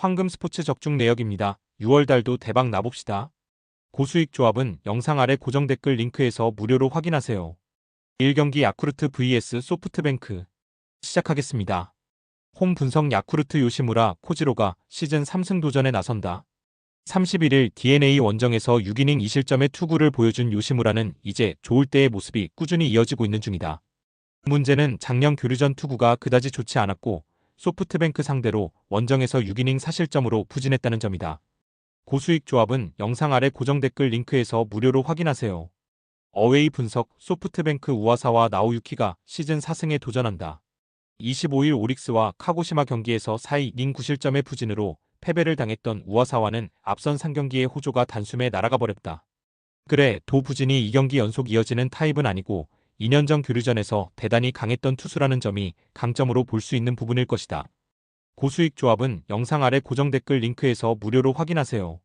황금 스포츠 적중 내역입니다. 6월 달도 대박 나봅시다. 고수익 조합은 영상 아래 고정 댓글 링크에서 무료로 확인하세요. 1경기 야쿠르트 vs 소프트뱅크 시작하겠습니다. 홈 분석 야쿠르트 요시무라 코지로가 시즌 3승 도전에 나선다. 31일 DNA 원정에서 6이닝 2실점의 투구를 보여준 요시무라는 이제 좋을 때의 모습이 꾸준히 이어지고 있는 중이다. 문제는 작년 교류전 투구가 그다지 좋지 않았고 소프트뱅크 상대로 원정에서 6이닝 사실점으로 부진했다는 점이다. 고수익 조합은 영상 아래 고정 댓글 링크에서 무료로 확인하세요. 어웨이 분석 소프트뱅크 우와사와 나오유키가 시즌 4승에 도전한다. 25일 오릭스와 카고시마 경기에서 4이닝 9실점의 부진으로 패배를 당했던 우와사와는 앞선 3경기의 호조가 단숨에 날아가 버렸다. 그래 도 부진이 2경기 연속 이어지는 타입은 아니고 2년 전 교류전에서 대단히 강했던 투수라는 점이 강점으로 볼 수 있는 부분일 것이다. 고수익 조합은 영상 아래 고정 댓글 링크에서 무료로 확인하세요.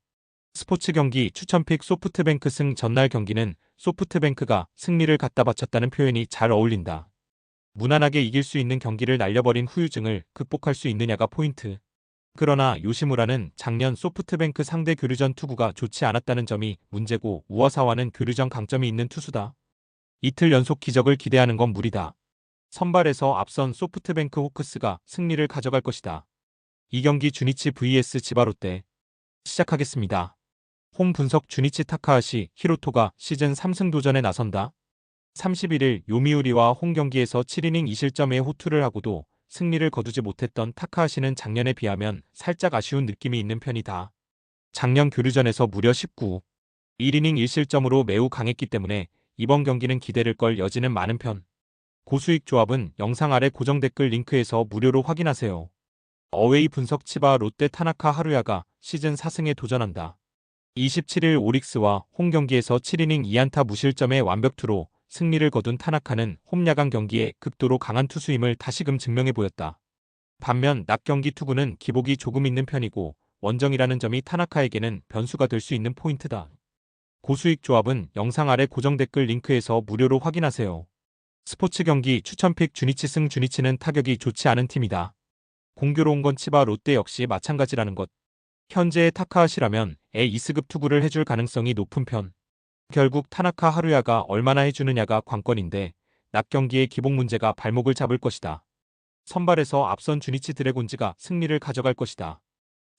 스포츠 경기 추천픽 소프트뱅크 승 전날 경기는 소프트뱅크가 승리를 갖다 바쳤다는 표현이 잘 어울린다. 무난하게 이길 수 있는 경기를 날려버린 후유증을 극복할 수 있느냐가 포인트. 그러나 요시무라는 작년 소프트뱅크 상대 교류전 투구가 좋지 않았다는 점이 문제고 우와사와는 교류전 강점이 있는 투수다. 이틀 연속 기적을 기대하는 건 무리다. 선발에서 앞선 소프트뱅크 호크스가 승리를 가져갈 것이다. 이 경기 주니치 vs 지바롯데 시작하겠습니다. 홈 분석 주니치 타카하시 히로토가 시즌 3승 도전에 나선다. 31일 요미우리와 홈 경기에서 7이닝 2실점의 호투를 하고도 승리를 거두지 못했던 타카하시는 작년에 비하면 살짝 아쉬운 느낌이 있는 편이다. 작년 교류전에서 무려 19, 1이닝 1실점으로 매우 강했기 때문에 이번 경기는 기대를 걸 여지는 많은 편. 고수익 조합은 영상 아래 고정 댓글 링크에서 무료로 확인하세요. 어웨이 분석 치바 롯데 타나카 하루야가 시즌 4승에 도전한다. 27일 오릭스와 홈 경기에서 7이닝 2안타 무실점의 완벽투로 승리를 거둔 타나카는 홈 야간 경기에 극도로 강한 투수임을 다시금 증명해 보였다. 반면 낮 경기 투구는 기복이 조금 있는 편이고 원정이라는 점이 타나카에게는 변수가 될 수 있는 포인트다. 고수익 조합은 영상 아래 고정 댓글 링크에서 무료로 확인하세요. 스포츠 경기 추천픽 주니치 승 주니치는 타격이 좋지 않은 팀이다. 공교로운 건 치바 롯데 역시 마찬가지라는 것. 현재의 타카하시라면 에 2스급 투구를 해줄 가능성이 높은 편. 결국 타나카 하루야가 얼마나 해주느냐가 관건인데 낮 경기의 기복 문제가 발목을 잡을 것이다. 선발에서 앞선 주니치 드래곤즈가 승리를 가져갈 것이다.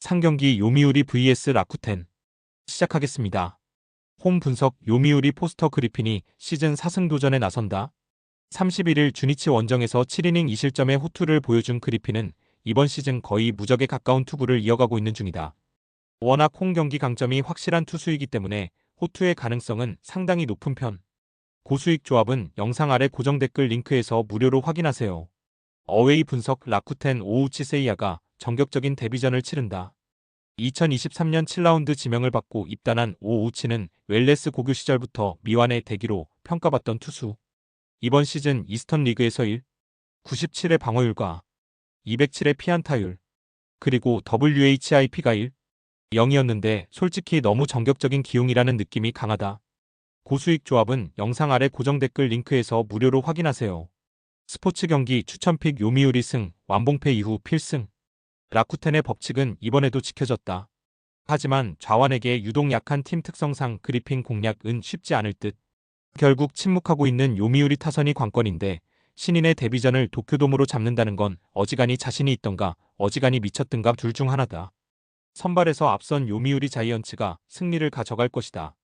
상경기 요미우리 vs 라쿠텐 시작하겠습니다. 홈 분석 요미우리 포스터 그리핀이 시즌 4승 도전에 나선다. 31일 주니치 원정에서 7이닝 2실점의 호투를 보여준 그리핀은 이번 시즌 거의 무적에 가까운 투구를 이어가고 있는 중이다. 워낙 홈 경기 강점이 확실한 투수이기 때문에 호투의 가능성은 상당히 높은 편. 고수익 조합은 영상 아래 고정 댓글 링크에서 무료로 확인하세요. 어웨이 분석 라쿠텐 오우치 세이야가 전격적인 데뷔전을 치른다. 2023년 7라운드 지명을 받고 입단한 오우치는 웰레스 고교 시절부터 미완의 대기로 평가받던 투수. 이번 시즌 이스턴 리그에서 1, 97의 방어율과 207의 피안타율, 그리고 WHIP가 1, 0이었는데 솔직히 너무 정격적인 기용이라는 느낌이 강하다. 고수익 조합은 영상 아래 고정 댓글 링크에서 무료로 확인하세요. 스포츠 경기 추천픽 요미우리 승, 완봉패 이후 필승. 라쿠텐의 법칙은 이번에도 지켜졌다. 하지만 좌완에게 유독 약한 팀 특성상 그리핀 공략은 쉽지 않을 듯. 결국 침묵하고 있는 요미우리 타선이 관건인데 신인의 데뷔전을 도쿄돔으로 잡는다는 건 어지간히 자신이 있던가 어지간히 미쳤든가 둘 중 하나다. 선발에서 앞선 요미우리 자이언츠가 승리를 가져갈 것이다.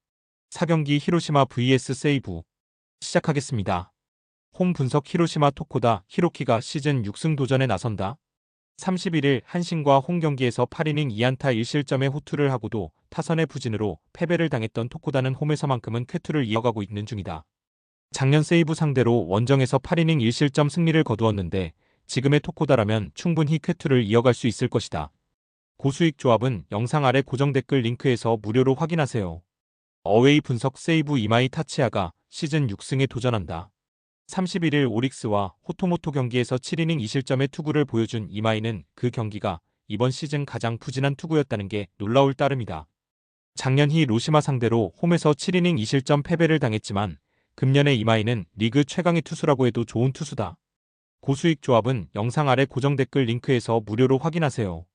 4경기 히로시마 vs 세이부 시작하겠습니다. 홈 분석 히로시마 토코다 히로키가 시즌 6승 도전에 나선다. 31일 한신과 홈 경기에서 8이닝 2안타 1실점의 호투를 하고도 타선의 부진으로 패배를 당했던 토코다는 홈에서만큼은 쾌투를 이어가고 있는 중이다. 작년 세이브 상대로 원정에서 8이닝 1실점 승리를 거두었는데 지금의 토코다라면 충분히 쾌투를 이어갈 수 있을 것이다. 고수익 조합은 영상 아래 고정 댓글 링크에서 무료로 확인하세요. 어웨이 분석 세이브 이마이 타치아가 시즌 6승에 도전한다. 31일 오릭스와 호토모토 경기에서 7이닝 2실점의 투구를 보여준 이마이는 그 경기가 이번 시즌 가장 푸진한 투구였다는 게 놀라울 따름이다. 작년히 로시마 상대로 홈에서 7이닝 2실점 패배를 당했지만 금년의 이마이는 리그 최강의 투수라고 해도 좋은 투수다. 고수익 조합은 영상 아래 고정 댓글 링크에서 무료로 확인하세요.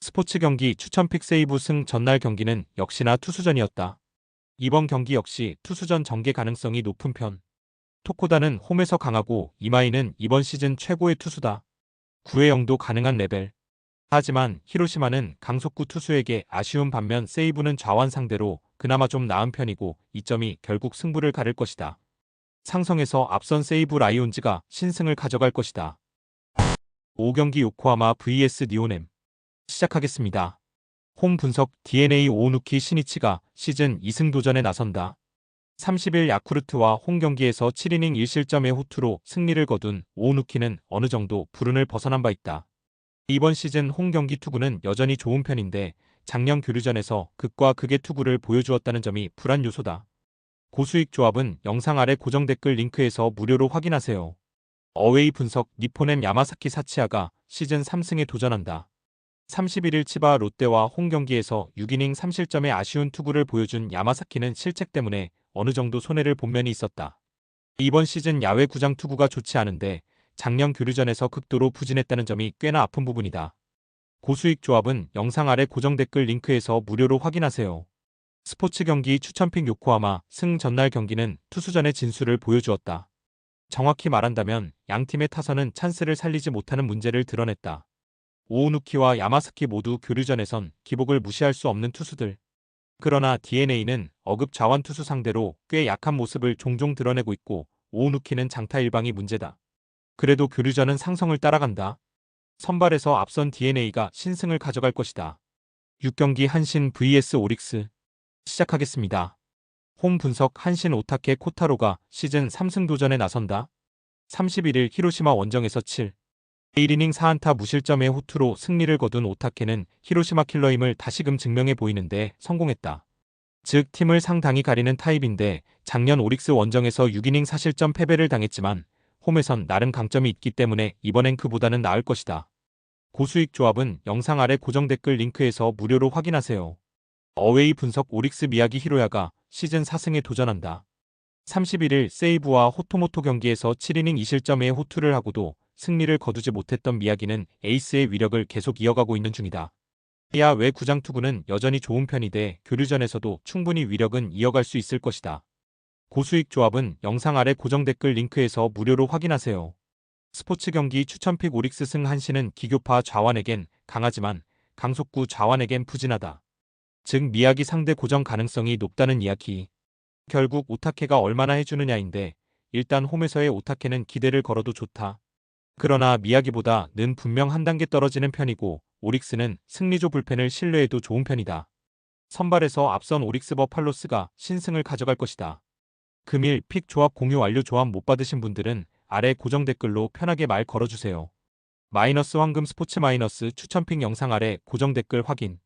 스포츠 경기 추천 픽 세이브 승 전날 경기는 역시나 투수전이었다. 이번 경기 역시 투수전 전개 가능성이 높은 편. 토코다는 홈에서 강하고 이마이는 이번 시즌 최고의 투수다. 9회 0도 가능한 레벨. 하지만 히로시마는 강속구 투수에게 아쉬운 반면 세이브는 좌완 상대로 그나마 좀 나은 편이고 이 점이 결국 승부를 가를 것이다. 상성에서 앞선 세이브 라이온즈가 신승을 가져갈 것이다. 5경기 요코하마 vs 니오넴 시작하겠습니다. 홈 분석 DNA 오누키 시니치가 시즌 2승 도전에 나선다. 30일 야쿠르트와 홈 경기에서 7이닝 1실점의 호투로 승리를 거둔 오누키는 어느 정도 불운을 벗어난 바 있다. 이번 시즌 홈 경기 투구는 여전히 좋은 편인데 작년 교류전에서 극과 극의 투구를 보여주었다는 점이 불안 요소다. 고수익 조합은 영상 아래 고정 댓글 링크에서 무료로 확인하세요. 어웨이 분석 니포넴 야마사키 사치아가 시즌 3승에 도전한다. 31일 치바 롯데와 홈 경기에서 6이닝 3실점의 아쉬운 투구를 보여준 야마사키는 실책 때문에 어느 정도 손해를 본 면이 있었다. 이번 시즌 야외 구장 투구가 좋지 않은데 작년 교류전에서 극도로 부진했다는 점이 꽤나 아픈 부분이다. 고수익 조합은 영상 아래 고정 댓글 링크에서 무료로 확인하세요. 스포츠 경기 추천픽 요코하마 승 전날 경기는 투수전의 진수를 보여주었다. 정확히 말한다면 양 팀의 타선은 찬스를 살리지 못하는 문제를 드러냈다. 오우누키와 야마사키 모두 교류전에선 기복을 무시할 수 없는 투수들. 그러나 DNA는 어급 자완 투수 상대로 꽤 약한 모습을 종종 드러내고 있고 오우누키는 장타 일방이 문제다. 그래도 교류전은 상성을 따라간다. 선발에서 앞선 DNA가 신승을 가져갈 것이다. 6경기 한신 vs 오릭스 시작하겠습니다. 홈 분석 한신 오타케 코타로가 시즌 3승 도전에 나선다. 31일 히로시마 원정에서 7. 1이닝 4안타 무실점의 호투로 승리를 거둔 오타케는 히로시마 킬러임을 다시금 증명해 보이는데 성공했다. 즉 팀을 상당히 가리는 타입인데 작년 오릭스 원정에서 6이닝 4실점 패배를 당했지만 홈에선 나름 강점이 있기 때문에 이번엔 그보다는 나을 것이다. 고수익 조합은 영상 아래 고정 댓글 링크에서 무료로 확인하세요. 어웨이 분석 오릭스 미야기 히로야가 시즌 4승에 도전한다. 31일 세이브와 호토모토 경기에서 7이닝 2실점의 호투를 하고도 승리를 거두지 못했던 미야기는 에이스의 위력을 계속 이어가고 있는 중이다. 해야 외 구장 투구는 여전히 좋은 편이돼 교류전에서도 충분히 위력은 이어갈 수 있을 것이다. 고수익 조합은 영상 아래 고정 댓글 링크에서 무료로 확인하세요. 스포츠 경기 추천픽 오릭스 승 한시는 기교파 좌완에겐 강하지만 강속구 좌완에겐 푸진하다. 즉 미야기 상대 고정 가능성이 높다는 이야기. 결국 오타케가 얼마나 해주느냐인데 일단 홈에서의 오타케는 기대를 걸어도 좋다. 그러나 미야기보다 는 분명 한 단계 떨어지는 편이고 오릭스는 승리조 불펜을 신뢰해도 좋은 편이다. 선발에서 앞선 오릭스 버팔로스가 신승을 가져갈 것이다. 금일 픽 조합 공유 완료 조합 못 받으신 분들은 아래 고정 댓글로 편하게 말 걸어주세요. 마이너스 황금 스포츠 마이너스 추천픽 영상 아래 고정 댓글 확인